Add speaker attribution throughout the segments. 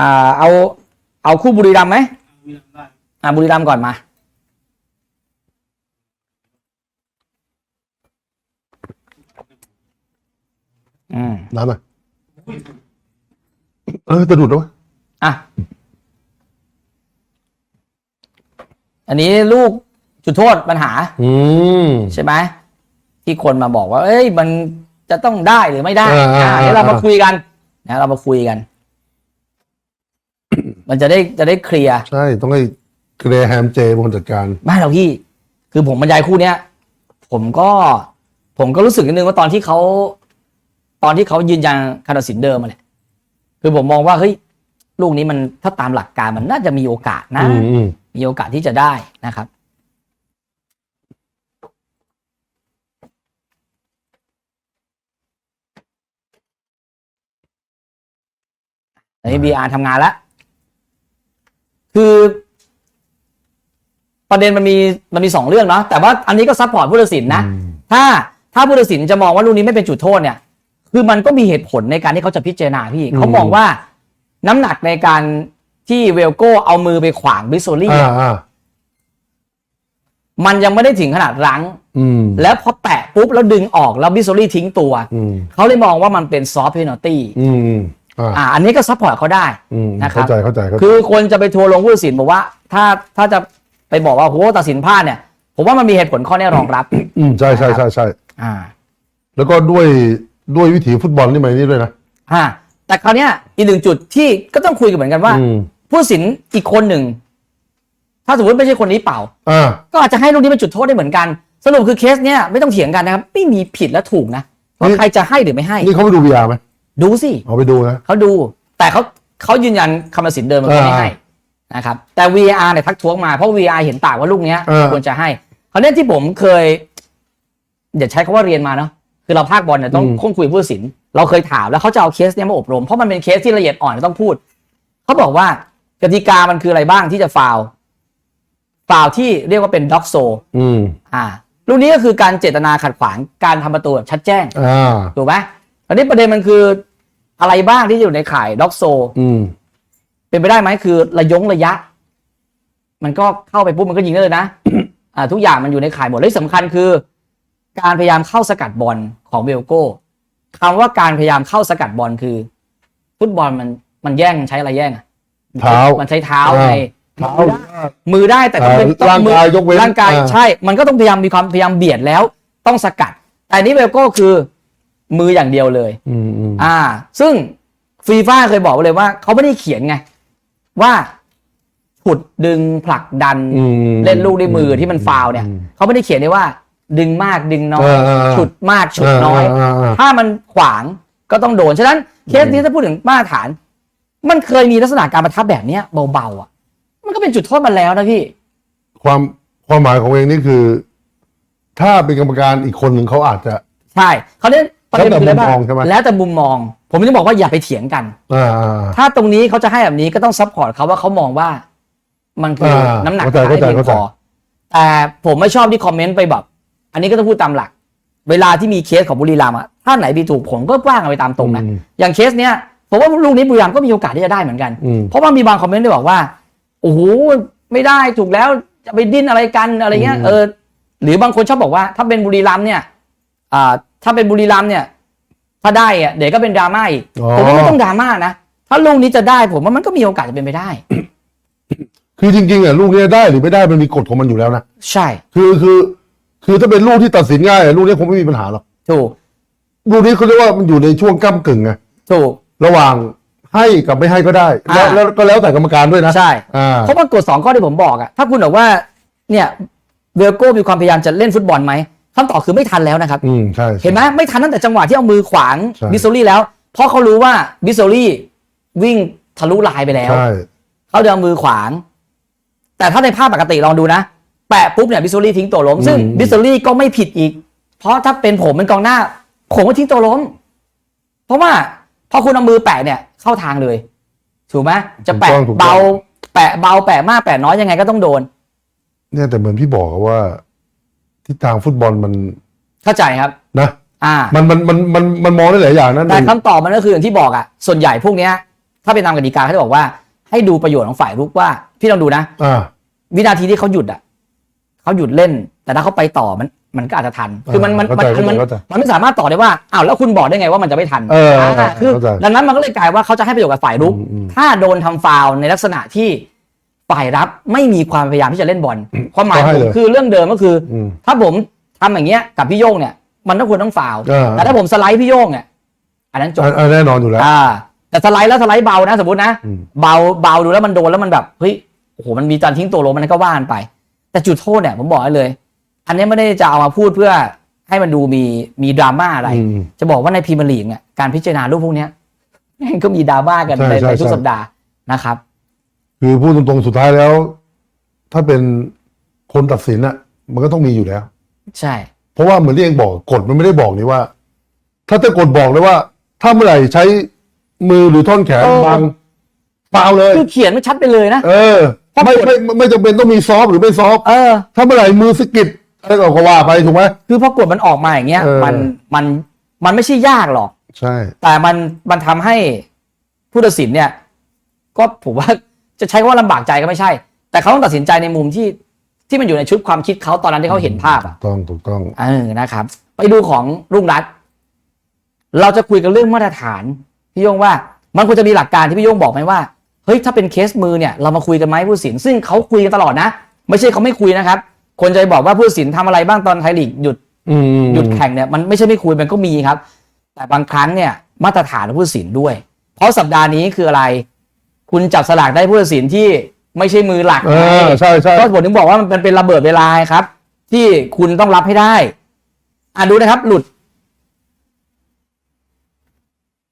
Speaker 1: อ่าเอา เอาคู่บุรีรัมย์ไหมอ่าบุรีรัมย์ก่อนมาอืม
Speaker 2: น้ำหน่อยเออจะดูดแล้ววะ
Speaker 1: อะ อันนี้ลูกจุดโทษปัญหา
Speaker 2: อืม
Speaker 1: ใช่ไหมที่คนมาบอกว่า เอ้ย มันจะต้องได้หรือไม่ได้
Speaker 2: อ่าอ่า
Speaker 1: อ่าเดี๋ยวเรา
Speaker 2: อ่าม
Speaker 1: มาคุยกันนะเรามาคุยกัน มันจะได้จะได้เคลียร์
Speaker 2: ใช่ต้องให้เกรแฮมเจเป็นคนจัดการ
Speaker 1: ไม่หรอกพี่ คือผมบรรยายคู่เนี้ยผมก็ผมก็รู้สึกนิดนึงว่าตอนที่เขาตอนที่เขายืนยันคำตัดสินเดิมมาแหละคือผมมองว่าเฮ้ยลูกนี้มันถ้าตามหลักการมันน่าจะมีโอกาสนะ
Speaker 2: อืมอืม
Speaker 1: มีโอกาสที่จะได้นะครับอันนี้ VR ทำงานแล้ว คือประเด็นมันมีมันมีสองเรื่องเนาะแต่ว่าอันนี้ก็ซัพพอร์ตผู้ตัดสินนะ
Speaker 2: อืม
Speaker 1: ถ้าถ้าผู้ตัดสินจะมองว่าลูกนี้ไม่เป็นจุดโทษเนี่ย คือมันก็มีเหตุผลในการที่เขาจะพิจารณาพี่เขามองว่าน้ำหนักในการที่เวลโก้เอามือไปขวางบิสโซลี่
Speaker 2: อ่าอ่า
Speaker 1: มันยังไม่ได้ถึงขนาดรั้ง
Speaker 2: อืม
Speaker 1: แล้วพอแตะปุ๊บแล้วดึงออกแล้วบิสโซลี่ทิ้งตัว
Speaker 2: อืม
Speaker 1: เขาเลยมองว่ามันเป็นซอฟต์เพนอตี้
Speaker 2: อืมอืมอ่า
Speaker 1: อ่าอันนี้ก็ซัพพอร์ตเขาได้
Speaker 2: อืม
Speaker 1: นะครับ
Speaker 2: เข้าใจเข้าใจเข้าใจ
Speaker 1: คือคนจะไปทัวร์ลงผู้ตัดสินบอกว่า ถ้าถ้าจะไปบอกว่าโหตัดสินพลาดเนี่ย ผมว่ามันมีเหตุผลข้อนี้รองรับ
Speaker 2: อืมใช่ใช่ใช่ใช่
Speaker 1: อ่า
Speaker 2: แล้วก็ด้วยด้วยวิถีฟุตบอลนี่มันนี่ด้วยนะ
Speaker 1: อ่าแต่คราวเนี้ยอีกหนึ่งจุดที่ก็ต้องคุยกันเหมือนกันว่า
Speaker 2: อืม
Speaker 1: ผู้ตัดสินอีกคนหนึ่ง ถ้าสมมติไม่ใช่คนนี้เป่า
Speaker 2: อ่า
Speaker 1: ก็อาจจะให้ลูกนี้เป็นจุดโทษได้เหมือนกัน สรุปคือเคสเนี้ยไม่ต้องเถียงกันนะครับ ไม่มีผิดและถูกนะว่า
Speaker 2: นี่
Speaker 1: ใครจะให้หรือไม่ให้
Speaker 2: นี่เขาไปดู VR ไหม
Speaker 1: ดูสิ
Speaker 2: เอาไปดูนะ
Speaker 1: เขาดู แต่เขาเขายืนยันคำตัดสินเดิมมันไม่
Speaker 2: อ่า
Speaker 1: ให้นะครับแต่ VR เนี่ยทักท้วงมาเพราะ VR เห็นต่างว่าลูกเนี้ย
Speaker 2: เออ
Speaker 1: ควรจะให้คราวเนี้ยที่ผมเคยอย่าใช้คำว่าเรียนมาเนาะคือเราภาคบอลเนี่ยต้องค้นคุยผู้ตัดสิน เราเคยถามแล้วเขาจะเอาเคสเนี้ยมาอบรม เพราะมันเป็นเคสที่ละเอียดอ่อนต้องพูดเขาบอกว่ากติกามันคืออะไรบ้างที่จะฟาวฟาวที่เรียกว่าเป็นด็อกโซ
Speaker 2: อืม
Speaker 1: อ่าลูกนี้ก็คือการเจตนาขัดขวางการทำประตูแบบชัดแจ้ง
Speaker 2: อ่า
Speaker 1: ถูกไหมต อนนี้ประเด็นมันคืออะไรบ้างที่จะอยู่ในข่ายด็อกโซ
Speaker 2: อืม
Speaker 1: เป็นไปได้ไหมคือระยงระยะ มันก็เข้าไปปุ๊บมันก็ยิงได้เลยนะ อ่า ทุกอย่างมันอยู่ในข่ายหมดและที่สำคัญคือ การพยายามเข้าสกัดบอลของเวลโก้คำว่าการพยายามเข้าสกัดบอลคือ ฟุตบอลมันมันแย่งใช้อะไรแย่งอะ
Speaker 2: เท้า
Speaker 1: มันใช้เท้า
Speaker 2: อ่า
Speaker 1: ไง
Speaker 2: เท้า
Speaker 1: มือได้แต่ต้องเป็น
Speaker 2: อ่า
Speaker 1: ต้องมื
Speaker 2: ร่างกายยกเว้น
Speaker 1: ร่างกาย
Speaker 2: อ่า
Speaker 1: ใช่ มันก็ต้องพยายามมีความพยายามเบียดแล้ว ต้องสกัด แต่อันนี้เวลโก้คือ มืออย่างเดียวเลย
Speaker 2: อืมอืม
Speaker 1: อ่า ซึ่งฟีฟ่าเคยบอกไว้เลยว่าเขาไม่ได้เขียนไง ว่าฉุดดึงผลักดัน
Speaker 2: อืม
Speaker 1: เล่นลูกด้วยมือที่มันฟาวล์เนี่ย
Speaker 2: อืม
Speaker 1: เขาไม่ได้เขียนเลยว่า ดึงมากดึงน้อย
Speaker 2: เออเออเออ
Speaker 1: ฉุดมากฉุดน้อยาาา ถ้ามันขวางก็ต้องโดน ฉะนั้นเคสนี้ถ้าพูดถึงมาตรฐาน มันเคยมีลักษณะการประทับแบบเนี้ยเบาๆอะ มันก็เป็นจุดโทษมาแล้วนะพี่
Speaker 2: ความความหมายของเองนี่คือ ถ้าเป็นกรรมการอีกคนหนึ่งเขาอาจจะ
Speaker 1: ใช่เขาเนี้ ประเด็นคืออะไรบ้า
Speaker 2: แล้วแต่มุมมองใช่ไหม
Speaker 1: แล้วแต่มุมมอง ผมจะบอกว่าอย่าไปเถียงกัน
Speaker 2: อ่าอ่า
Speaker 1: ถ้าตรงนี้เขาจะให้แบบนี้ก็ต้องซัพพอร์ตเขาว่าเขามองว่า มันคือ
Speaker 2: อ่า
Speaker 1: น้ำหนัก
Speaker 2: เข้าใจ
Speaker 1: ให้เพียง
Speaker 2: เข้าใจ
Speaker 1: พอแต่ผมไม่ชอบที่คอมเมนต์ไปแบบ อันนี้ก็ต้องพูดตามหลัก เวลาที่มีเคสของบุรีรัมย์อะถ้าไหนมีถูกผมก็กว้างเอาไปตามตรงนะ
Speaker 2: อืม
Speaker 1: อย่างเคสเนี้ยผมว่าลูกนี้บุรีรัมย์ก็มีโอกาสที่จะได้เหมือนกัน
Speaker 2: อืม
Speaker 1: เพราะว่ามีบางคอมเมนต์ที่บอกว่าโอ้โหไม่ได้ถูกแล้วจะไปดิ้นอะไรกันอะไรเงี้ย
Speaker 2: อืม
Speaker 1: เออหรือบางคนชอบบอกว่า ถ้าเป็นบุรีรัมย์เนี่ยอ่า ถ้าเป็นบุรีรัมย์เนี่ย ถ้าได้อะเดี๋ยวก็เป็นดราม่าอีก
Speaker 2: อ๋อ
Speaker 1: ผมว่าไม่ต้องดราม่านะ ถ้าลูกนี้จะได้ผมว่ามันก็มีโอกาสจะเป็นไปได้
Speaker 2: คือจริงๆอะลูกเนี้ยได้หรือไม่ได้มันมีกฎของมันอยู่แล้วนะ
Speaker 1: ใช่
Speaker 2: คือคือ คือถ้าเป็นลูกที่ตัดสินง่ายอะลูกนี้คงไม่มีปัญหาหรอก
Speaker 1: ถูก
Speaker 2: ลูกนี้เขาเรียกว่ามันอยู่ในช่วงก้ากึ่งไง
Speaker 1: ถูก
Speaker 2: ระหว่างให้กับไม่ให้ก็ได้แล้ว
Speaker 1: อ่า
Speaker 2: แล้วก็แล้วแต่กรรมการด้วยนะ
Speaker 1: ใช่
Speaker 2: อ่า
Speaker 1: เพราะว่ากฎสองข้อที่ผมบอกอะถ้าคุณบอกว่าเนี่ยเวลโก้มีความพยายามจะเล่นฟุตบอลไหม คำตอบคือไม่ทันแล้วนะครับ
Speaker 2: อืมใช่ใช่
Speaker 1: เห็นไหมไม่ทันตั้งแต่จังหวะที่เอามือขวาง
Speaker 2: ใช่
Speaker 1: บิสโซลี่แล้ว เพราะเขารู้ว่าบิสโซลี่วิ่งทะลุลายไปแล้ว
Speaker 2: ใช่
Speaker 1: เขาเดินเอามือขวาง แต่ถ้าในภาพปกติลองดูนะ แปะปุ๊บเนี่ยบิสโซลี่ทิ้งตัวล้ม ซึ่งบิสโซลี่ก็ไม่ผิดอีก เพราะถ้าเป็นผมเป็นกองหน้า ผมก็ทิ้งตัวล้ม เพราะว่าพอคุณเอามือแปะเนี่ยเข้าทางเลย ถูกไหมจะแปะ
Speaker 2: ถูกต้องถูกต้อง
Speaker 1: เบา แปะเบาแปะมากแปะน้อยยังไงก็ต้องโดน
Speaker 2: เนี่ยแต่เหมือนพี่บอกอะว่า ทิศทางฟุตบอลมัน
Speaker 1: เข้าใจครับ
Speaker 2: นะ
Speaker 1: อ่า
Speaker 2: มันมันมันมันมันมองได้หลายอย่างนะห
Speaker 1: แต่
Speaker 2: นึ่ง
Speaker 1: คำตอบมันก็คืออย่างที่บอกอะส่วนใหญ่พวกเนี้ย ถ้าเป็นตามกติกาเขาจะบอกว่า ให้ดูประโยชน์ของฝ่ายรุกว่า พี่ลองดูนะ
Speaker 2: อ่า
Speaker 1: วินาทีที่เขาหยุดอะเขาหยุดเล่น แต่ถ้าเขาไปต่อมันมันก็อาจจะทัน คือมันมัน
Speaker 2: เข้า
Speaker 1: มัน
Speaker 2: ใจ
Speaker 1: มัน
Speaker 2: เข้าใจ
Speaker 1: มันไม่สามารถต่อได้ว่าอ้าวแล้วคุณบอกได้ไงว่ามันจะไม่ทัน
Speaker 2: เออ
Speaker 1: อ่าคือ
Speaker 2: เข้าใจ
Speaker 1: ดังนั้นมันก็เลยกลายว่าเขาจะให้ประโยชน์กับฝ่ายรุก
Speaker 2: อืมอืม
Speaker 1: ถ้าโดนทำฟาวล์ในลักษณะที่ ฝ่ายรับไม่มีความพยายามที่จะเล่นบอลความหมาย
Speaker 2: ก็ให้
Speaker 1: ผม
Speaker 2: เลย
Speaker 1: คือเรื่องเดิมก็คือ
Speaker 2: อืม
Speaker 1: ถ้าผมทำอย่างเงี้ยกับพี่โย่งเนี่ย มันต้องควรต้องฟาวล์
Speaker 2: อ่า
Speaker 1: แต่ถ้าผมสไลด์พี่โย่งเนี่ยอันนั้นจบ
Speaker 2: อ่าอ่าแน่นอนอยู่แล้ว
Speaker 1: อ่าแต่สไลด์แล้วสไลด์เบานะสมมตินะ
Speaker 2: อืม
Speaker 1: เบาเบาดูแล้วมันโดนแล้วมันแบบเฮ้ยโอ้โหมันมีการทิ้งตัวลงมันก็ว่ากันไป แต่จุดโทษเนี่ยผมบอกให้เลย อันนี้ไม่ได้จะเอามาพูดเพื่อให้มันดูมีมีดราม่าอะไร
Speaker 2: อืม
Speaker 1: จะบอกว่าในพรีเมียร์ลีกเนี่ยการพิจารณาลูกพวกเนี้ยแม่งก็มีดราม่ากัน
Speaker 2: ใช่
Speaker 1: ใน
Speaker 2: ใช่
Speaker 1: ในทุก
Speaker 2: ใช่
Speaker 1: สัปดาห์นะครับ
Speaker 2: คือพูดตรงๆสุดท้ายแล้ว ถ้าเป็นคนตัดสินอะมันก็ต้องมีอยู่แล้ว
Speaker 1: ใช่
Speaker 2: เพราะว่าเหมือนที่เองบอกกฎมันไม่ได้บอกนี่ว่า ถ้าจะกฎบอกเลยว่า ถ้าเมื่อไหร่ใช้มือหรือท่อนแขนบังเปล่าเลย
Speaker 1: คือเขียนไม่ชัดไปเลยนะ
Speaker 2: เออ ไม่ไม่ไม่ไม่จำเป็นต้องมีซอฟต์หรือไม่ซอฟต์
Speaker 1: เออ
Speaker 2: ถ้าเมื่อไหร่มือสะกิดอะไรก็ว่าไปถูกไหม
Speaker 1: คือพอกฎมันออกมาอย่างเงี้ย
Speaker 2: เออ
Speaker 1: มันมันมันไม่ใช่ยากหรอก
Speaker 2: ใช่
Speaker 1: แต่มันมันทำให้ผู้ตัดสินเนี่ย ก็ผมว่า จะใช้คำว่าลำบากใจก็ไม่ใช่ แต่เขาต้องตัดสินใจในมุมที่ที่มันอยู่ในชุดความคิดเขาตอนนั้นที่เขาเห็นภาพอะ
Speaker 2: ถูกต้องถูกต้อง
Speaker 1: เออนะครับ ไปดูของรุ่งรัฐเราจะคุยกันเรื่องมาตรฐานพี่โยงว่า มันควรจะมีหลักการที่พี่โยงบอกไหมว่าเฮ้ยถ้าเป็นเคสมือเนี่ยเรามาคุยกันไหมผู้ตัดสินซึ่งเขาคุยกันตลอดนะ ไม่ใช่เขาไม่คุยนะครับ คนจะไปบอกว่าผู้ตัดสินทำอะไรบ้างตอนไทยลีกหยุด
Speaker 2: อืม
Speaker 1: หยุดแข่งเนี่ยมันไม่ใช่ไม่คุยมันก็มีครับ แต่บางครั้งเนี่ยมาตรฐานของผู้ตัดสินด้วย เพราะสัปดาห์นี้คืออะไร คุณจับสลากได้ผู้ตัดสินที่ไม่ใช่มือหลัก
Speaker 2: เออใช่ใช่
Speaker 1: ก็ผมถึงบอกว่ามันเป็นระเบิดเวลาครับ ที่คุณต้องรับให้ได้อะดูนะครับ หลุด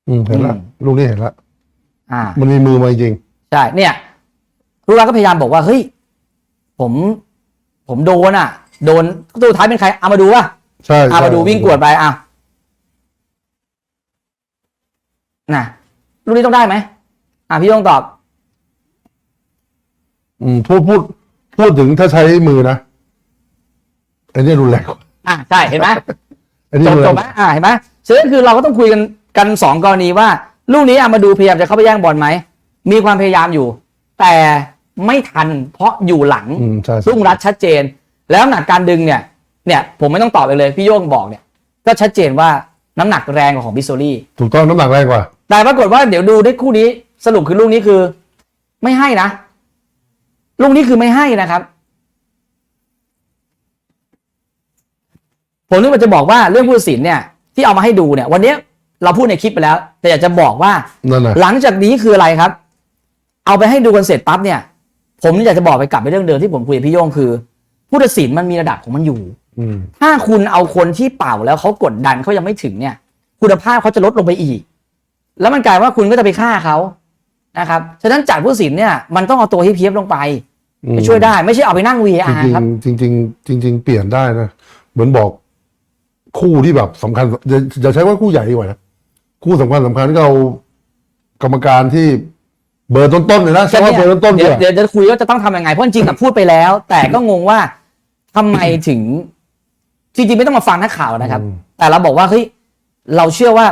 Speaker 2: อืมเห็นละ
Speaker 1: อืม
Speaker 2: ลูกนี้เห็นละ
Speaker 1: อ่า
Speaker 2: มันมีมือมาจริง
Speaker 1: ใช่เนี่ยลูกรักก็พยายามบอกว่าเฮ้ยผม ผมโดนอะ โดนตัวท้ายเป็นใครเอามาดูว่า
Speaker 2: ใช่
Speaker 1: เอา
Speaker 2: ใช่
Speaker 1: มาดูวิ่งกวดไปอะน่ะลูกนี้ต้องได้ไหม อะพี่ต้องตอบ
Speaker 2: อืมพูดพูดพูดถึงถ้าใช้มือนะอันนี้รุนแรงกว่า
Speaker 1: อะใช่เห็นไหม
Speaker 2: อันนี้
Speaker 1: จบ
Speaker 2: รุนแร
Speaker 1: จ
Speaker 2: ง
Speaker 1: บไหมอ่าเห็นไหมฉะนั้นคือเราก็ต้องคุยกันกันสองกรณีว่า ลูกนี้อะมาดูพยายามจะเข้าไปแย่งบอลไหมมีความพยายามอยู่ แต่ไม่ทันเพราะอยู่หลัง
Speaker 2: อืมใช่ใช่
Speaker 1: รุ่งรัดชัดเจน แล้วน้ำหนักการดึงเนี่ย เนี่ยผมไม่ต้องตอบไปเลย พี่โย่งบอกเนี่ย ก็ชัดเจนว่าน้ำหนักแรงกว่าของบิโซลี่
Speaker 2: ถูกต้องน้ำหนักแรงกว่า
Speaker 1: แต่ปรากฏว่าเดี๋ยวดูได้คู่นี้ สรุปคือลูกนี้คือ ไม่ให้นะ ลูกนี้คือไม่ให้นะครับผมนึกว่าจะบอกว่าเรื่องผู้ตัดสินเนี่ยที่เอามาให้ดูเนี่ย วันนี้เราพูดในคลิปไปแล้ว แต่อยากจะบอกว่า
Speaker 2: นั่นนะ
Speaker 1: หลังจากนี้คืออะไรครับ เอาไปให้ดูกันเสร็จปั๊บเนี่ย ผมอยากจะบอกไปกลับไปเรื่องเดิมที่ผมคุยกับพี่โย่งคือ ผู้ตัดสินมันมีระดับของมันอยู่
Speaker 2: อืม
Speaker 1: ถ้าคุณเอาคนที่เป่าแล้วเขากดดันเขายังไม่ถึงเนี่ย คุณภาพเขาจะลดลงไปอีก แล้วมันกลายว่าคุณก็จะไปฆ่าเขา นะครับฉะนั้นจัดผู้ตัดสินเนี่ยมันต้องเอาตัวที่เพียบลงไป
Speaker 2: อืม
Speaker 1: ไปช่วยได้ไม่ใช่เอาไปนั่ง
Speaker 2: จ
Speaker 1: VR
Speaker 2: ริง
Speaker 1: ครับ
Speaker 2: ๆจริงๆจริง ๆ เปลี่ยนได้นะ เหมือนบอกคู่ที่แบบสำคัญอย่าอย่าใช้ว่าคู่ใหญ่ดีกว่านะคู่สำคัญสำคัญก็เอากรรมการที่เบอร์ต้นๆเลยนะใช้ว่าเบอร์ต้นๆ
Speaker 1: เดี๋
Speaker 2: ดี
Speaker 1: ยว
Speaker 2: กว่า
Speaker 1: เดี๋ยวจะคุยว่าจะต้องทำยังไงเพราะจริงๆอะพูดไปแล้ว แต่ก็งงว่าทำไมถึงจริงๆไม่ต้องมาฟังนักข่าวนะครับ
Speaker 2: อืม
Speaker 1: แต่เราบอกว่าเฮ้ยเราเชื่อว่า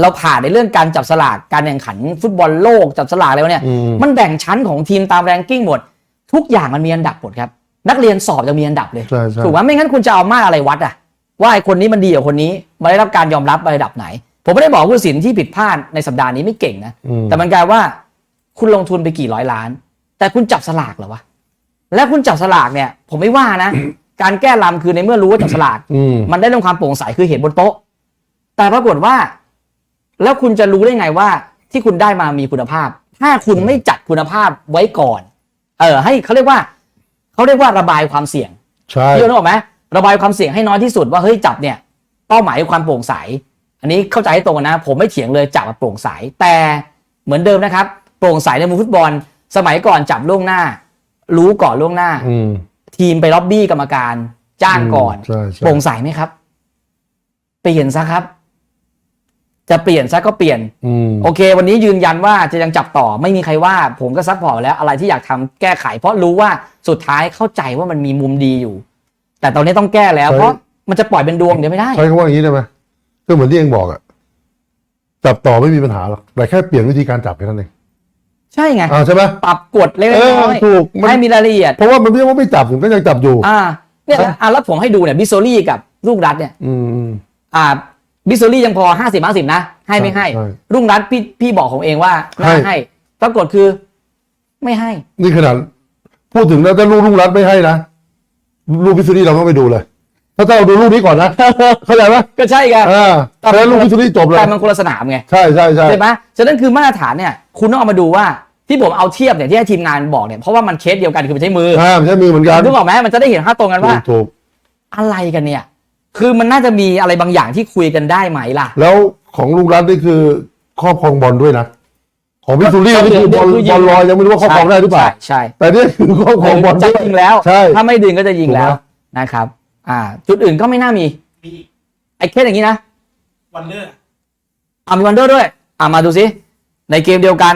Speaker 1: เราผ่านในเรื่องการจับสลากการแข่งขันฟุตบอลโลกจับสลากอะไรวะเนี่ย
Speaker 2: อืม
Speaker 1: มันแบ่งชั้นของทีมตามแรงกิ้งหมด ทุกอย่างมันมีอันดับหมดครับ นักเรียนสอบยังมีอันดับเลย
Speaker 2: ใช่ใช่
Speaker 1: ถูกไหมไม่งั้นคุณจะเอามาตรอะไรวัดอะว่าไอ้คนนี้มันดีกว่าคนนี้มาได้รับการยอมรับในระดับไหน ผมไม่ได้บอกว่าผู้ตัดสินที่ผิดพลาดในสัปดาห์นี้ไม่เก่งนะ
Speaker 2: อืม
Speaker 1: แต่มันกลายว่าคุณลงทุนไปกี่ร้อยล้าน แต่คุณจับสลากเหรอวะแล้วคุณจับสลากเนี่ย ผมไม่ว่านะ การแก้ลำคือในเมื่อรู้ว่าจับสลาก
Speaker 2: อืม
Speaker 1: มันได้เรื่องความโปร่งใสคือเห็นบนโต๊ะ แต่ปรากฏว่า แล้วคุณจะรู้ได้ไงว่าที่คุณได้มามีคุณภาพ ถ้าคุณไม่จัดคุณภาพไว้ก่อน เออ ให้เขาเรียกว่าเขาเรียกว่าระบายความเสี่ยง
Speaker 2: ใช่
Speaker 1: พี่โยนึกออกไหมระบายความเสี่ยงให้น้อยที่สุดว่าเฮ้ยจับเนี่ยเป้าหมายคือความโปร่งใส อันนี้เข้าใจให้ตรงกันนะ ผมไม่เถียงเลยจับแบบโปร่งใส แต่เหมือนเดิมนะครับ โปร่งใสในมุมฟุตบอล สมัยก่อนจับล่วงหน้า รู้ก่อนล่วงหน้า
Speaker 2: อืม
Speaker 1: ทีมไปล็อบบี้กรรมการ จ้างก่อน
Speaker 2: ใช่ใช่
Speaker 1: โปร่งใสไหมครับเปลี่ยนซะครับ จะเปลี่ยนซะก็เปลี่ยน
Speaker 2: อืม
Speaker 1: โอเค วันนี้ยืนยันว่าจะยังจับต่อไม่มีใครว่า ผมก็ซัพพอร์ตแล้วอะไรที่อยากทำแก้ไข เพราะรู้ว่าสุดท้ายเข้าใจว่ามันมีมุมดีอยู่ แต่ตอนนี้ต้องแก้แล้วเพราะมันจะปล่อยเป็นดวงเดี๋ยวไม่ได้
Speaker 2: ใช้คำว่าอย่างนี้ได้ไหมก็เหมือนที่เองบอกอะจับต่อไม่มีปัญหาหรอกแต่แค่เปลี่ยนวิธีการจับแค่นั้นเอง
Speaker 1: ใช่ไง
Speaker 2: อ่าใช่ไหม
Speaker 1: ปรับกฎเล็ก
Speaker 2: เออ
Speaker 1: น้อย
Speaker 2: ถูกมัน
Speaker 1: ให้มีรายละเอียด
Speaker 2: เพราะว่ามันไม่ใช่ว่าไม่จับผมก็ยังจับอยู่
Speaker 1: อ่าเนี่ย
Speaker 2: ครับ
Speaker 1: อะแล้วผมให้ดูเนี่ยบิโซลี่กับลูกรัฐเนี่ย
Speaker 2: อืมอืม
Speaker 1: อ่า บิโซลี่ยังพอห้าสิบห้าสิบนะ ให้ไม่ให้
Speaker 2: ใช่
Speaker 1: รุ่งรัฐพี่พี่บอกของเองว่าน่า
Speaker 2: ให้
Speaker 1: ให้ ปรากฏคือ ไม่ให้
Speaker 2: นี่ขนาดพูดถึงแล้วถ้าลูกลุงรัฐไม่ให้นะลูกพิซซี่เราต้องไปดูเลยถ้าเราดูลูกนี้ก่อนนะเข้าใจไหม
Speaker 1: ก็ใช่ไง
Speaker 2: อ่าแล้วลูกพิซซี่จบเลย
Speaker 1: แต่มันคนละสนามไง
Speaker 2: ใช่ใช่ใช่
Speaker 1: ใช่ไหมฉะนั้นคือมาตรฐานเนี่ย คุณต้องเอามาดูว่าที่ผมเอาเทียบเนี่ยที่ให้ทีมงานบอกเนี่ย เพราะว่ามันเคสเดียวกันคือมันใช้มือ
Speaker 2: อ่าไม่ใช่มือเหมือนกัน
Speaker 1: นึกออกไหมมันจะได้เห็นภาพตรงกันว่า
Speaker 2: ถูกถูก
Speaker 1: อะไรกันเนี่ย คือมันน่าจะมีอะไรบางอย่างที่คุยกันได้ไหมล่ะ
Speaker 2: แล้วของลุงรัฐนี่คือครอบครองบอลด้วยนะ ของพิซซี่นี่คือบอล
Speaker 1: คือยิง
Speaker 2: บอลลอยยังไม่รู้ว่าครอบครองได้หรือเปล่า
Speaker 1: ใช่ใช่
Speaker 2: แต่นี่คือครอบครองบอล
Speaker 1: จะ
Speaker 2: ด้วย
Speaker 1: ยิงแล้ว
Speaker 2: ใช่
Speaker 1: ถ้าไม่ดึงก็จะยิงแล้ว
Speaker 2: ถูกไหม
Speaker 1: นะครับ อ่า จุดอื่นก็ไม่น่ามี
Speaker 3: มีอีก
Speaker 1: ไอ้เคสอย่างนี้นะ
Speaker 3: วันเลอร์
Speaker 1: อ่ามีวันเดอร์ด้วย อ่ามาดูซิ ในเกมเดียวกัน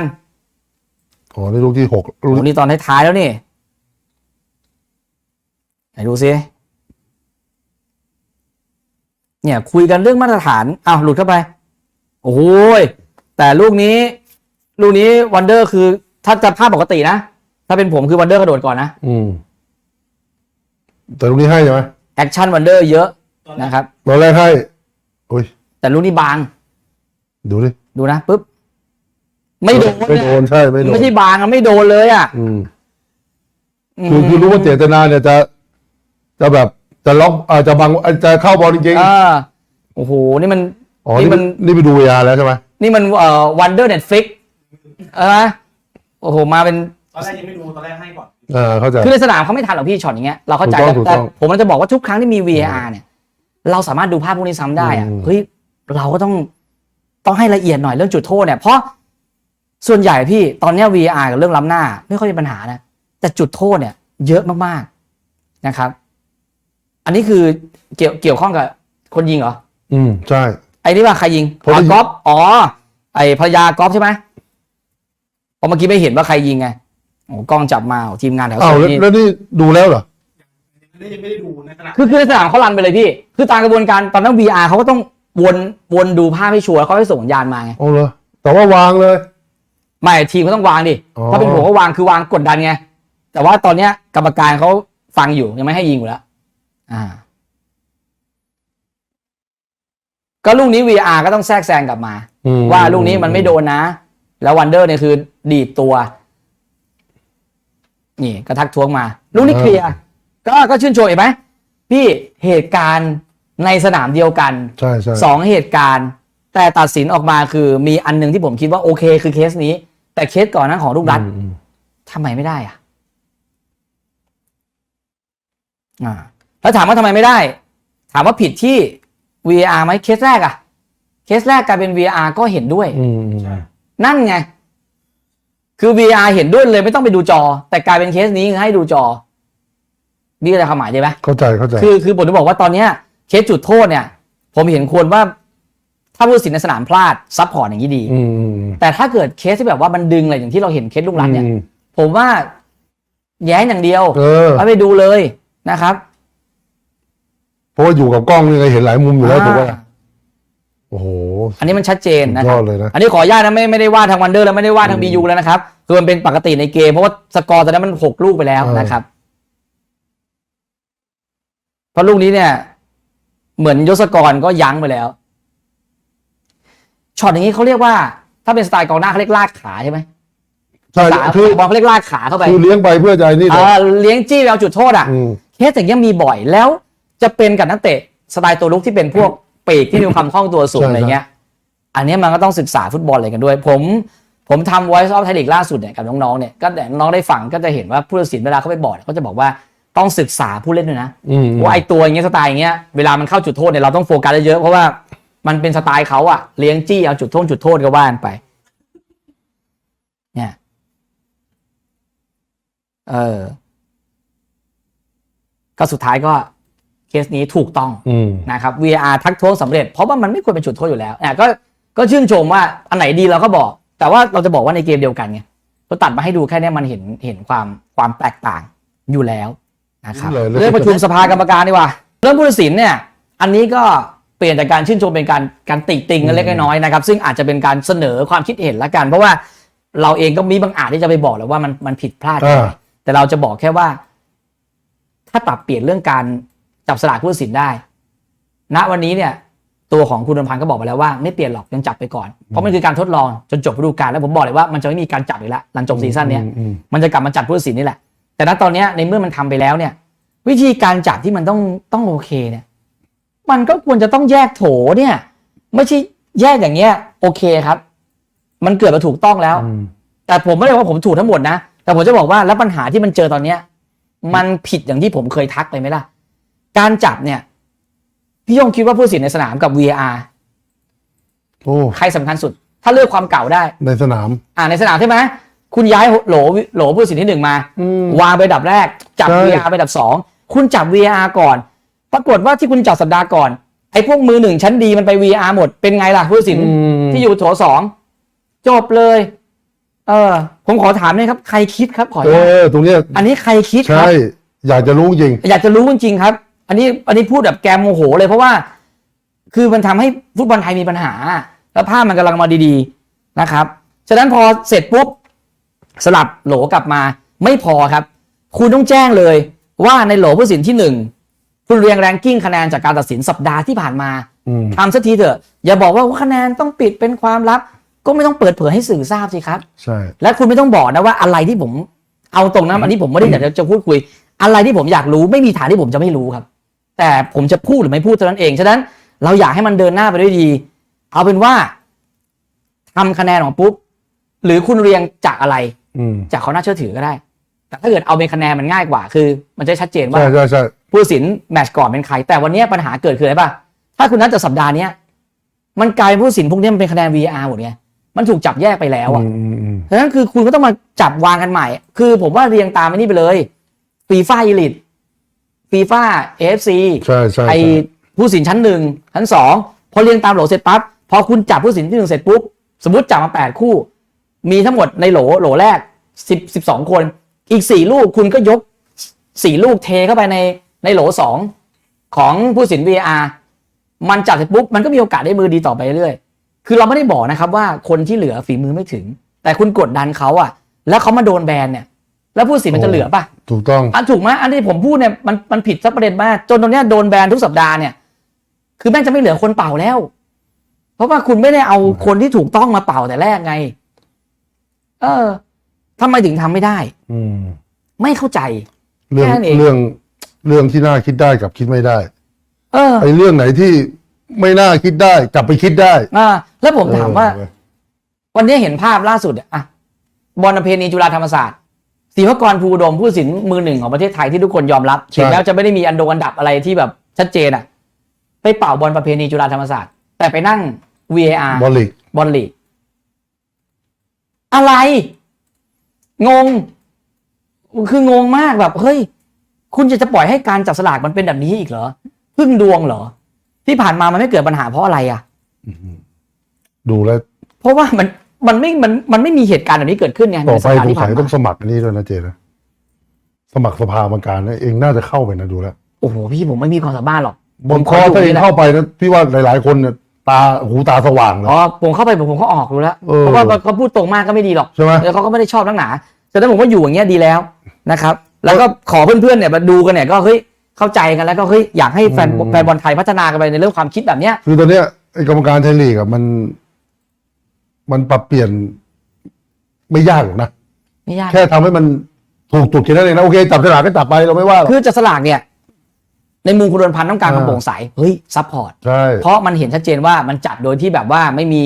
Speaker 2: อ๋อนี่ลูกที่หกลู
Speaker 1: โอ้
Speaker 2: ก
Speaker 1: นี่ตอนท้ายๆแล้วนี่ ไหนดูซิ เนี่ยคุยกันเรื่องมาตรฐานอ้าวหลุดเข้าไป โอ้โหยแต่ลูกนี้ ลูกนี้วันเดอร์คือ ถ้าจะภาพปกตินะ ถ้าเป็นผมคือวันเดอร์กระโดดก่อนนะ
Speaker 2: อืม แต่ลูกนี้ให้ใช่ไหม
Speaker 1: แอคชั่นวันเดอร์เยอะ
Speaker 3: ตอนแรก
Speaker 1: นะครับ
Speaker 2: ตอนแรกให้โอ้ย
Speaker 1: แต่ลูกนี้บาง
Speaker 2: ดูดิ
Speaker 1: ดูนะปุ๊บ ไม่โดน
Speaker 2: ไม่โดนใช่ไม่โดน
Speaker 1: ไม่ใช่บางอะไม่โดนเลยอะ
Speaker 2: อืม คือคือรู้ว่าเจตนาเนี่ยจะจะแบบ จะล็อกอาจจะบังอะจะเข้าบอลจริง
Speaker 1: อ่าโอ้โห นี่มัน
Speaker 2: ๆอ๋อ
Speaker 1: นี่
Speaker 2: นี่
Speaker 1: มั
Speaker 2: มัน นนี่ไปดูเวลาแล้วใช่ไหม
Speaker 1: นี่มันเอ่อวันเดอร์เน็ตฟิกเออโอ้โห มาเป็น
Speaker 3: ตอนแรกยังไม่ดูตอนแรกให้ก่อน
Speaker 2: อ่าเข้าใจ
Speaker 1: คือในสนามเขาไม่ทันหรอกพี่ช็อตอย่างเงี้ยเราเข้าใจ
Speaker 2: ถูกต้อง
Speaker 1: แต่
Speaker 2: ถูก
Speaker 1: แต่
Speaker 2: ต้อง
Speaker 1: ผมมันจะบอกว่าทุกครั้งที่มี VAR เนี่ย เราสามารถดูภาพพวกนี้ซ้ำได้อะ
Speaker 2: อืม
Speaker 1: เฮ้ยเราก็ต้องต้องให้ละเอียดหน่อยเรื่องจุดโทษเนี่ย เพราะส่วนใหญ่พี่ตอนเนี้ย VAR กับเรื่องล้ำหน้า ไม่ค่อยมีปัญหานะ แต่จุดโทษเนี่ย เยอะมากๆนะครับ อันนี้คือเกี่ยวเกี่ยวข้องกับคนยิงเหรอ
Speaker 2: อืมใช่
Speaker 1: ไอ้นี่ว่าใครยิง
Speaker 2: ผมได้
Speaker 1: อ๋อ
Speaker 2: ยิง
Speaker 1: ก๊อฟอ๋อ ไอ้ภรรยาก๊อฟใช่ไหมเพราะเมื่อกี้ไม่เห็นว่าใครยิงไงโอ้กล้องจับมาโอ้ทีมงานแถว
Speaker 2: อ้าว
Speaker 1: โซน
Speaker 2: แล้ว
Speaker 1: นี่
Speaker 2: แล้วนี่ดูแล้วเหรอ
Speaker 3: ยังไม่ได้ยังไม่ได้ดูในขณะ
Speaker 1: คือคือในสนามเขารันไปเลยพี่ คือตามกระบวนการตอนนั้น VR เขาก็ต้องวนวนดูภาพให้ชัวร์แล้วเขาให้ส่งสัญญาณมาไง
Speaker 2: เอาเลยแต่ว่าวางเลย
Speaker 1: ไม่ทีมก็ต้องวางดิ
Speaker 2: อ๋อ
Speaker 1: ถ้าเป็นผมก็วางคือวางกดดันไง แต่ว่าตอนเนี้ยกรรมการเขาฟังอยู่ยังไม่ให้ยิงอยู่แล้ว อ่า ก็ลูกนี้ VR ก็ต้องแทรกแซงกลับมา
Speaker 2: อืม
Speaker 1: ว่าลูกนี้มันไม่โดนนะ แล้ววันเดอร์เนี่ยคือ ดีดตัว นี่ก็ทักท้วงมา ลูกนี้เคลียร์ก็ก็ชื่นชมเห็นไหมพี่เหตุการณ์ในสนามเดียวกัน
Speaker 2: ใช่ใช่
Speaker 1: สองเหตุการณ์ แต่ตัดสินออกมาคือมีอันหนึงที่ผมคิดว่าโอเคคือเคสนี้ แต่เคสก่อนหนั้นของลูกรัฐ
Speaker 2: อืมอืม
Speaker 1: ทำไมไม่ได้อะ อ่า แล้วถามว่าทำไมไม่ได้ ถามว่าผิดที่ VR ไหมเคสแรกอะเคสแรกกลายเป็น VR ก็เห็นด้วย
Speaker 2: อืมอืม
Speaker 3: ใช่
Speaker 1: นั่นไง คือ VR เห็นด้วยเลยไม่ต้องไปดูจอ แต่กลายเป็นเคสนี้ให้ดูจอนี่ก็จะความหมายใช่ไหม
Speaker 2: เข้าใจเข้าใจ
Speaker 1: คือคือผมจะบอกว่าตอนเนี้ยเคสจุดโทษเนี่ย ผมเห็นควรว่าถ้าผู้ตัดสินในสนามพลาดซับพอร์ตอย่างนี้ดี
Speaker 2: อืมอืมอืม
Speaker 1: แต่ถ้าเกิดเคสที่แบบว่ามันดึงอะไรอย่างที่เราเห็นเคสลูกรัฐเนี่ย
Speaker 2: อืม
Speaker 1: ผมว่าแย้งอย่างเดียว
Speaker 2: เออ
Speaker 1: ไม่ไปดูเลยนะครับ
Speaker 2: เพราะว่าอยู่กับกล้องนี่ไงเห็นหลายมุมอยู่แล้วถูกป่ะ
Speaker 1: อ่า
Speaker 2: โอ้โห
Speaker 1: อันนี้มันชัดเจน
Speaker 2: สุด
Speaker 1: นะ
Speaker 2: ย
Speaker 1: ค
Speaker 2: อ
Speaker 1: รับ
Speaker 2: ดเลยนะ
Speaker 1: อันนี้ขออนุญาตนะไม่ไม่ได้ว่าทางวันเดอร์แล้วไม่ได้ว่าทาง
Speaker 2: อื
Speaker 1: บี
Speaker 2: ม
Speaker 1: ยูแล้วนะครับคือมันเป็นปกติในเกมเพราะว่าสกอร์ตอนนั้นมันหกลูกไปแล้ว
Speaker 2: เออ
Speaker 1: นะครับเพราะลูกนี้เนี่ย เหมือนยศกรก็ยั้งไปแล้วช็อตอย่างนี้เขาเรียกว่า ถ้าเป็นสไตล์กองหน้าเขาเรียกลากขาใช่ไหม
Speaker 2: ใช่
Speaker 1: สาย
Speaker 2: คือบ
Speaker 1: อลเขาเรียกลากขาเข้าไป
Speaker 2: คือเลี้ยงไปเพื่อใจนี่
Speaker 1: เอ
Speaker 2: เลย
Speaker 1: อเลี้ยงจี้ไปเอาจุดโทษอะ
Speaker 2: อืม
Speaker 1: เคสอย่างเงี้ยมีบ่อยแล้ว จะเป็นกับนักเตะสไตล์ตัวลุกที่เป็นพวกปีกที่มีความคล่องตัวสูง
Speaker 2: ใช่
Speaker 1: อะไรเงี้ย อันเนี้ยมันก็ต้องศึกษาฟุตบอลอะไรกันด้วย ผมผมทำ Voice of Thai League ล่าสุดเนี่ยกับน้องๆเนี่ยก็แต่น้องได้ฟังก็จะเห็นว่าผู้ตัดสินเวลาเขาไปบอกเนี่ยเขาจะบอกว่าต้องศึกษาผู้เล่นด้วยนะ
Speaker 2: อืมอืม
Speaker 1: ว่าไอตัวอย่างเงี้ยสไตล์อย่างเงี้ยเวลามันเข้าจุดโทษเนี่ยเราต้องโฟกัสเยอะๆเพราะว่ามันเป็นสไตล์เขาอะเลี้ยงจี้เอาจุดโทษจุดโทษก็ว่ากันไป เนี่ยเออก็สุดท้ายก็ เคสนี้ถูกต้อง
Speaker 2: อืม
Speaker 1: นะครับ VAR ทักท้วงสำเร็จเพราะว่ามันไม่ควรเป็นจุดโทษอยู่แล้วอะก็ก็ชื่นชมว่าอันไหนดีเราก็บอก แต่ว่าเราจะบอกว่าในเกมเดียวกันไงเราตัดมาให้ดูแค่เนี้ยมันเห็นเห็นความความแตกต่างอยู่แล้วนะครับ
Speaker 2: เลยแล้ว
Speaker 1: เรื่องประชุมสภากรรมการดีกว่า เรื่องผู้ตัดสินเนี่ยอันนี้ก็ปลี่ยนจากการชื่นชมเป็นการการติติงกันเล็กน้อยๆนะครับซึ่งอาจจะเป็นการเสนอความคิดเห็นละกัน เพราะว่าเราเองก็มีบางอาจที่จะไปบอกแล้วว่ามันมันผิดพลาด
Speaker 2: อ่า
Speaker 1: แต่เราจะบอกแค่ว่า ถ้าปรับเปลี่ยนเรื่องการ จับสลากผู้ตัดสินได้ ณวันนี้เนี่ย ตัวของคุณดำพันธ์ก็บอกไปแล้วว่าไม่เปลี่ยนหรอกยังจับไปก่อน เพราะมันคือการทดลองจนจบฤดูกาลแล้วผมบอกเลยว่ามันจะไม่มีการจับอีกแล้วหลังจบซีซั่นเนี้ย
Speaker 2: อืมอืม
Speaker 1: มันจะกลับมาจัดผู้ตัดสินนี่แหละ แต่ณตอนเนี้ยในเมื่อมันทำไปแล้วเนี่ย วิธีการจัดที่มันต้องต้องโอเคเนี่ย มันก็ควรจะต้องแยกโถเนี่ย ไม่ใช่แยกอย่างเงี้ย โอเคครับ มันเกิดมาถูกต้องแล้ว
Speaker 2: อืม
Speaker 1: แต่ผมไม่ได้ว่าผมถูกทั้งหมดนะแต่ผมจะบอกว่าแล้วปัญหาที่มันเจอตอนเนี้ยมันผิดอย่างที่ผมเคยทักไปไหมล่ะ การจับเนี่ย พี่ยงคิดว่าผู้ตัดสินในสนามกับ VAR
Speaker 2: โอ้
Speaker 1: ใครสำคัญสุด ถ้าเลือกความเก่าได้
Speaker 2: ในสนาม
Speaker 1: อ่าในสนามใช่ไหมคุณย้ายโหลโหลผู้ตัดสินที่หนึ่งมา
Speaker 2: อืม
Speaker 1: วางไปอันดับแรก จับ
Speaker 2: ใช่
Speaker 1: VR ไปอันดับสองคุณจับ VR ก่อน ปรากฏว่าที่คุณจับสัปดาห์ก่อน ไอ้พวกมือหนึ่งชั้นดีมันไป VR หมดเป็นไงล่ะผู้ตัดสิน
Speaker 2: อืม
Speaker 1: ที่อยู่โถสองจบเลย เออ ผมขอถามหน่อยครับ ใครคิดครับขออ
Speaker 2: เอ
Speaker 1: นุญาต
Speaker 2: อตรงเนี้ย
Speaker 1: อันนี้ใครคิดค
Speaker 2: ใช่
Speaker 1: รับ
Speaker 2: อยากจะรู้จริง
Speaker 1: อยากจะรู้จริงๆครับ อันนี้อันนี้พูดแบบแกมโมโหเลยเพราะว่า คือมันทำให้ฟุตบอลไทยมีปัญหา แล้วภาพมันกำลังมาดีๆนะครับ ฉะนั้นพอเสร็จปุ๊บสลับโหลกลับมาไม่พอครับ คุณต้องแจ้งเลยว่าในโหลผู้ตัดสินที่หนึ่งคุณเรียงแรงกิ้งคะแนนจากการตัดสินสัปดาห์ที่ผ่านมา
Speaker 2: อืม
Speaker 1: ทำสักทีเถอะ อย่าบอกว่าคะแนนต้องปิดเป็นความลับ ก็ไม่ต้องเปิดเผยให้สื่อทราบสิครับ
Speaker 2: ใช่
Speaker 1: และคุณไม่ต้องบอกนะว่าอะไรที่ผมเอาตรงนะอันนี้ผมไม่ได้อยากจะจะพูดคุย อะไรที่ผมอยากรู้ไม่มีทางที่ผมจะไม่รู้ครับ แต่ผมจะพูดหรือไม่พูดเท่านั้นเองฉะนั้นเราอยากให้มันเดินหน้าไปด้วยดี เอาเป็นว่าทำคะแนนของปุ๊บหรือคุณเรียงจากอะไร
Speaker 2: อืม
Speaker 1: จากเขาน่าเชื่อถือก็ได้ แต่ถ้าเกิดเอาเป็นคะแนนมันง่ายกว่า คือ มันจะชัดเจนว่า
Speaker 2: ใช่ใช่ใช่
Speaker 1: ผู้ตัดสินแมตช์ก่อนเป็นใคร แต่วันนี้ปัญหาเกิดคืออะไรป่ะถ้าคุณนัดจากสัปดาห์เนี้ยมันกลายเป็นผู้ตัดสินพวกนี้มันเป็นคะแนน VR หมดไงมันถูกจับแยกไปแล้วอะ
Speaker 2: อืมอืมอืม
Speaker 1: ดังนั้นคือคุณก็ต้องมาจับวางกันใหม่ คือผมว่าเรียงตามไอ้นี่ไปเลยฟีฟ่าอีลิต ฟีฟ่าเอฟซี
Speaker 2: ใช่ใช่
Speaker 1: ไอ
Speaker 2: ใช่
Speaker 1: ผู้สินชั้นหนึ่งชั้นสองพอเรียงตามโหลเสร็จปั๊บพอคุณจับผู้สินที่หนึ่งเสร็จปุ๊บสมมติจับมาแปดคู่ มีทั้งหมดในโหลโหลแรกสิบสิบสองคน อีกสี่ลูกคุณก็ยกสี่ลูกเทเข้าไปในในโหลสองของผู้สิน VR มันจับเสร็จปุ๊บมันก็มีโอกาสได้มือดีต่อไปเรื่อยๆคือเราไม่ได้บอกนะครับว่าคนที่เหลือฝีมือไม่ถึง แต่คุณกดดันเขาอะแล้วเขามาโดนแบนเนี่ย แล้วผู้สินมันจะเหลือปะ
Speaker 2: ถูกต้อง
Speaker 1: อันถูกไหมอันที่ผมพูดเนี่ยมันมันผิดสักประเด็นมากจนตรงเนี้ยโดนแบนทุกสัปดาห์เนี่ย คือแม่งจะไม่เหลือคนเป่าแล้ว เพราะว่าคุณไม่ได้เอาคนที่ถูกต้องมาเป่าแต่แรกไง เออทำไมถึงทำไม่ได้
Speaker 2: อืม
Speaker 1: ไม่เข้าใจ
Speaker 2: เรื่อง
Speaker 1: แค่นั้นเอง
Speaker 2: เรื่องเรื่องที่น่าคิดได้กับคิดไม่ได้
Speaker 1: เออ
Speaker 2: ไอ้เรื่องไหนที่ไม่น่าคิดได้กลับไปคิดได้
Speaker 1: อ่าแล้วผมถามว่า
Speaker 2: เออ
Speaker 1: วันนี้เห็นภาพล่าสุดอะอะบอลประเพณีจุฬาธรรมศาสตร์ ศรีวกรภูอุดมผู้ตัดสินมือหนึ่งของประเทศไทยที่ทุกคนยอมรับถึงแม้จะไม่ได้มีอันโดอันดับอะไรที่แบบชัดเจนอะไปเป่าบอลประเพณีจุฬาธรรมศาสตร์ แต่ไปนั่ง VAR
Speaker 2: บอลลีก
Speaker 1: บอลลีกอะไร งง คืองงมากแบบ เฮ้ย คุณจะจะปล่อยให้การจับสลากมันเป็นแบบนี้อีกเหรอพึ่งดวงเหรอ ที่ผ่านมามันไม่เกิดปัญหาเพราะอะไรอะ
Speaker 2: ดูแล้ว
Speaker 1: เพราะว่ามัน มันไม่มันมันไม่มีเหตุการณ์แบบนี้เกิดขึ้นไง
Speaker 2: ต่อ
Speaker 1: ใน
Speaker 2: ไป
Speaker 1: สัปดาห์
Speaker 2: สง
Speaker 1: ที่
Speaker 2: สั
Speaker 1: ผ่าน
Speaker 2: ย
Speaker 1: มา
Speaker 2: ต้องสมัครอันนี้ด้วยนะเจนะสมัครสภากรรมการนะเองน่าจะเข้าไปนะดูแล้ว
Speaker 1: โอ้โหพี่ผมไม่มีความสามารถหรอก
Speaker 2: บนคอ
Speaker 1: ผมข
Speaker 2: ถ้าเอง
Speaker 1: ดูนี่แหละ
Speaker 2: เข้าไปนะพี่ว่าหลาย ๆ คนเนี่ยตาหูตาสว่างเลย
Speaker 1: อ๋อผมเข้าไปผมเขาออกรู้แล้ว
Speaker 2: เออ
Speaker 1: เพราะว่าเขาพูดตรงมากก็ไม่ดีหรอก
Speaker 2: ใช่ไหม
Speaker 1: แล้วเขาก็ไม่ได้ชอบนักหนาแต่ถ้าผมว่าอยู่อย่างเงี้ยดีแล้วนะครับ แล้วก็ขอเพื่อนๆเนี่ยมาดูกันเนี่ยก็เฮ้ยเข้าใจกันแล้วก็เฮ้ยอยากให้แฟน
Speaker 2: อืม
Speaker 1: แฟนบอลไทยพัฒนากันไปในเรื่องความคิดแบบเนี้ย
Speaker 2: คือตอนเนี้ยไอ้กรรมการไทยลีกอะมัน มันปรับเปลี่ยนไม่ยากหรอกนะ
Speaker 1: ไม่ยาก
Speaker 2: แค่ทำให้มันถูกจุดแค่นั้นเองนะโอเคจับฉลากก็จับไปเราไม่ว่าหรอก
Speaker 1: คือจะสลากเนี่ย ในมุมคุณรนพันธ์ต้องการความ
Speaker 2: อ่า
Speaker 1: โปร่งใสเฮ้ยซัพพอร์ต
Speaker 2: ใช่
Speaker 1: เพราะมันเห็นชัดเจนว่ามันจัดโดยที่แบบว่าไม่มี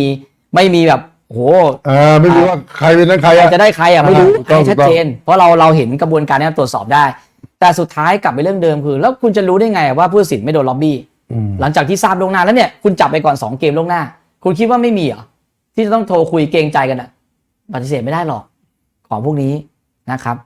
Speaker 1: ไม่มีแบบโอ้โห
Speaker 2: อ่าไม่รู้ว่าใครเป็นนักใคร
Speaker 1: ใคร
Speaker 2: อะ
Speaker 1: จะได้ใครอะไม่รู้
Speaker 2: ถูกต้อง
Speaker 1: ให้ชัดเจน เพราะเราเราเห็นกระบวนการนี้ตรวจสอบได้ แต่สุดท้ายกลับไปเรื่องเดิมคือ แล้วคุณจะรู้ได้ไงว่าผู้ตัดสินไม่โดนล็อบบี้
Speaker 2: อืม
Speaker 1: หลังจากที่ทราบล่วงหน้าแล้วเนี่ยคุณจับไปก่อน 2 เกมล่วงหน้า คุณคิดว่าไม่มีเหรอ ที่จะต้องโทรคุยเกรงใจกันอะปฏิเสธไม่ได้หรอกของพวกนี้นะครับ